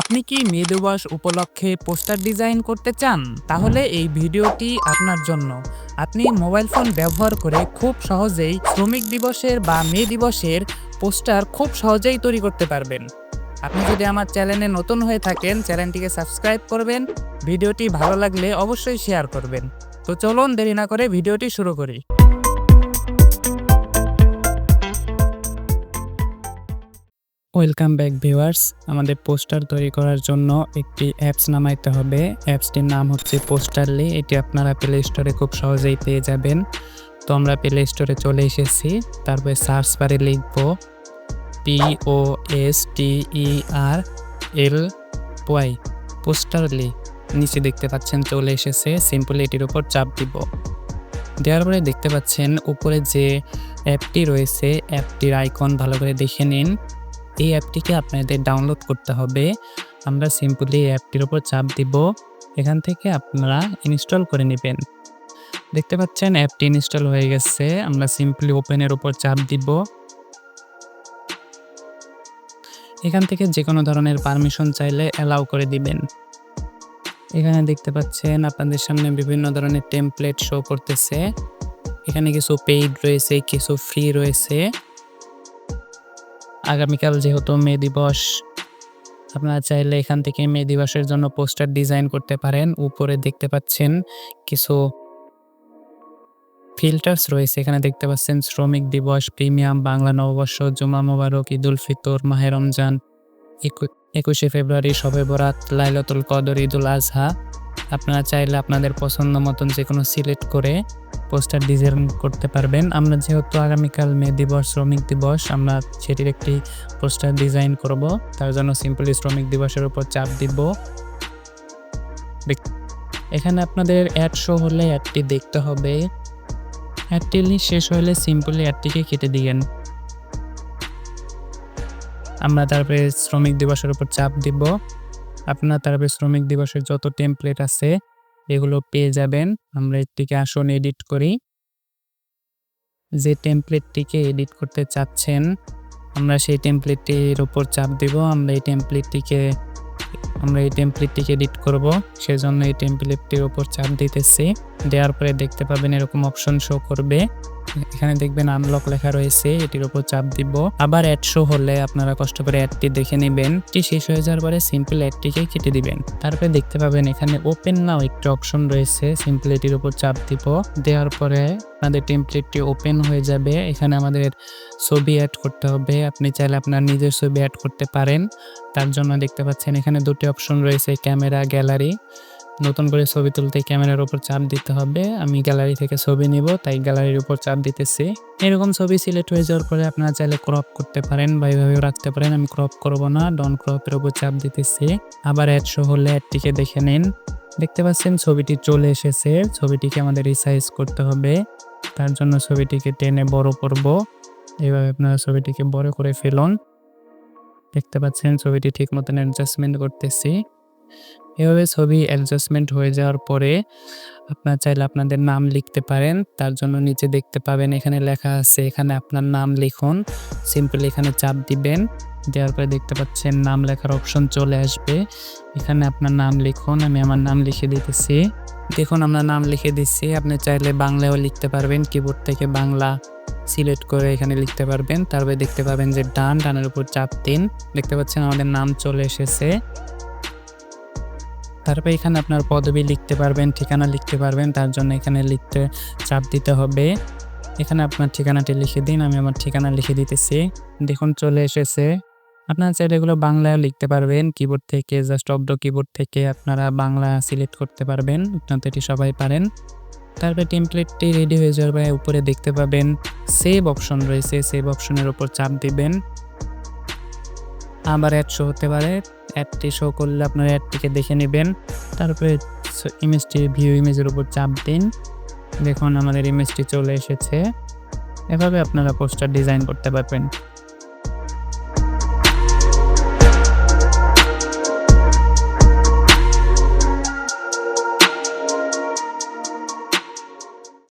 আপনি কি মে দিবস উপলক্ষে পোস্টার ডিজাইন করতে চান? তাহলে এই ভিডিওটি আপনার জন্য। আপনি মোবাইল ফোন ব্যবহার করে খুব সহজেই শ্রমিক দিবসের বা মে দিবসের পোস্টার খুব সহজেই তৈরি করতে পারবেন। আপনি যদি আমার চ্যানেলে নতুন হয়ে থাকেন, চ্যানেলটিকে সাবস্ক্রাইব করবেন। ভিডিওটি ভালো লাগলে অবশ্যই শেয়ার করবেন। তো চলুন দেরি না করে ভিডিওটি শুরু করি। ওয়েলকাম ব্যাক ভিউয়ার্স আমাদের পোস্টার তৈরি করার জন্য একটি অ্যাপস নামাইতে হবে। অ্যাপসটির নাম হচ্ছে পোস্টারলি এটি আপনারা প্লে স্টোরে খুব সহজেই পেয়ে যাবেন। তো আমরা প্লে স্টোরে চলে এসেছি। তারপরে সার্চ বারে লিখব P O S T E R L Y Posterly নিচে দেখতে পাচ্ছেন চলে এসেছে। সিম্পলি এটির উপর চাপ দিব। দেওয়ার পরে দেখতে পাচ্ছেন উপরে যে অ্যাপটি রয়েছে, অ্যাপটির আইকন ভালো করে দেখে নিন। এই অ্যাপটিকে আপনাদের ডাউনলোড করতে হবে। আমরা সিম্পলি এই অ্যাপটির উপর চাপ দিব। এখান থেকে আপনারা ইনস্টল করে নেবেন। দেখতে পাচ্ছেন অ্যাপটি ইনস্টল হয়ে গেছে। আমরা সিম্পলি ওপেনের উপর চাপ দিব। এখান থেকে যে কোনো ধরনের পারমিশন চাইলে অ্যালাউ করে দিবেন। এখানে দেখতে পাচ্ছেন আপনাদের সামনে বিভিন্ন ধরনের টেমপ্লেট শো করতেছে। এখানে কিছু পেইড রয়েছে, কিছু ফ্রি রয়েছে। আগামীকাল যেহেতু মে দিবস, আপনারা চাইলে এখান থেকে মে দিবসের জন্য পোস্টার ডিজাইন করতে পারেন। উপরে দেখতে পাচ্ছেন কিছু ফিল্টার্স রয়েছে। এখানে দেখতে পাচ্ছেন শ্রমিক দিবস, প্রিমিয়াম, বাংলা নববর্ষ জুমা মোবারক, ঈদ উল ফিতর, মাহে রমজান একু- একুশে ফেব্রুয়ারি, শবে বরাত, লাইলাতুল কদর ঈদুল আজহা আপনারা চাইলে আপনাদের পছন্দ মতন যে কোনো সিলেক্ট করে পোস্টার ডিজাইন করতে পারবেন। আমরা যেহেতু আগামীকাল মে দিবস, শ্রমিক দিবস, আমরা সেটির একটি পোস্টার ডিজাইন করব। তার জন্য সিম্পলি শ্রমিক দিবসের উপর চাপ দিব। এখানে আপনাদের অ্যাড শো হলে অ্যাডটি দেখতে হবে। অ্যাডটি শেষ হলে সিম্পলি অ্যাডটিকে কেটে দিয়েন। আমরা তারপরে শ্রমিক দিবসের উপর চাপ দিব। আপনার তারপরে শ্রমিক দিবসের যত টেমপ্লেট আছে, এগুলো পেয়ে যাবেন। আমরা এটিকে আসুন এডিট করি। যে টেমপ্লেটটিকে এডিট করতে চাচ্ছেন, আমরা সেই টেমপ্লেটটির উপর চাপ দিব। আমরা এই টেমপ্লেটটিকে আমরা এই টেমপ্লেটটিকে এডিট করব। সেজন্য এই টেমপ্লেটটির ওপর চাপ দিতেছি। দেওয়ার পরে দেখতে পাবেন এরকম অপশন শো করবে। এখানে দেখবেন আনলক লেখা রয়েছে, এটির উপর চাপ দিব। আবার অ্যাড শো হলে আপনারা কষ্ট করে অ্যাডটি দেখে নেবেন। এটি শেষ হয়ে যাওয়ার পরে সিম্পল অ্যাডটিকে কেটে দিবেন। তারপরে দেখতে পাবেন এখানে ওপেন নাও একটি অপশন রয়েছে সিম্পল এটির উপর চাপ দিব। দেওয়ার পরে আপনাদের টেমপ্লেটটি ওপেন হয়ে যাবে। এখানে আমাদের ছবি অ্যাড করতে হবে। আপনি চাইলে আপনার নিজের ছবি অ্যাড করতে পারেন। তার জন্য দেখতে পাচ্ছেন এখানে দুটি অপশন রয়েছে ক্যামেরা গ্যালারি নতুন করে ছবি তুলতে ক্যামেরার উপর চাপ দিতে হবে। আমি গ্যালারি থেকে ছবি নিব, তাই গ্যালারির উপর চাপ দিতেছি। এরকম ছবি সিলেক্ট হয়ে যাওয়ার পরে আপনারা চাইলে ক্রপ করতে পারেন বা এইভাবেও রাখতে পারেন, আমি ক্রপ করব না ডন ক্রপের উপর চাপ দিতেছি। আবার অ্যাড শো হলে অ্যাডটিকে দেখে নিন। দেখতে পাচ্ছেন ছবিটি চলে এসেছে, ছবিটিকে আমাদের রিসাইজ করতে হবে। তার জন্য ছবিটিকে টেনে বড় করব। এইভাবে আপনারা ছবিটিকে বড় করে ফেলুন। দেখতে পাচ্ছেন ছবিটি ঠিক মতন অ্যাডজাস্টমেন্ট করতেছি। এভাবে ছবি অ্যাডজাস্টমেন্ট হয়ে যাওয়ার পরে আপনার চাইলে আপনাদের নাম লিখতে পারেন। তার জন্য নিচে দেখতে পাবেন, এখানে লেখা আছে, এখানে আপনার নাম লিখুন। সিম্পলি এখানে চাপ দিবেন। দেওয়ার পরে দেখতে পাচ্ছেন নাম লেখার অপশন চলে আসবে। এখানে আপনার নাম লিখুন, আমি আমার নাম লিখে দিতেছি। দেখুন, আমরা নাম লিখে দিচ্ছি। আপনি চাইলে বাংলায়ও লিখতে পারবেন। কিবোর্ড থেকে বাংলা সিলেক্ট করে এখানে লিখতে পারবেন। তারপরে দেখতে পাবেন যে ডান ডানের উপর চাপ দিন। দেখতে পাচ্ছেন আমাদের নাম চলে এসেছে। তারপরে এখানে আপনার পদবি লিখতে পারবেন, ঠিকানা লিখতে পারবেন, তার জন্য এখানে লিখতে চাপ দিতে হবে। এখানে আপনার ঠিকানাটি লিখে দিন, আমি আমার ঠিকানা লিখে দিতেছি। দেখুন, চলে এসেছে। আপনার চাইলে এগুলো বাংলায় লিখতে পারবেন কিবোর্ড থেকে জাস্ট অব্দ কিবোর্ড থেকে আপনারা বাংলা সিলেক্ট করতে পারবেন আপনার এটি সবাই পারেন। তারপরে টেমপ্লেটটি রেডি হয়ে যাওয়ার পরে উপরে দেখতে পাবেন সেভ অপশন রয়েছে সেভ অপশনের উপর চাপ দিবেন। আবার অ্যাড শো হতে পারে। অ্যাডটি শো করলে আপনার অ্যাডটিকে দেখে নেবেন। তারপরে ইমেজটি ভিউ ইমেজের উপর চাপ দিন। দেখুন আমাদের ইমেজটি চলে এসেছে। এভাবে আপনারা পোস্টার ডিজাইন করতে পারবেন।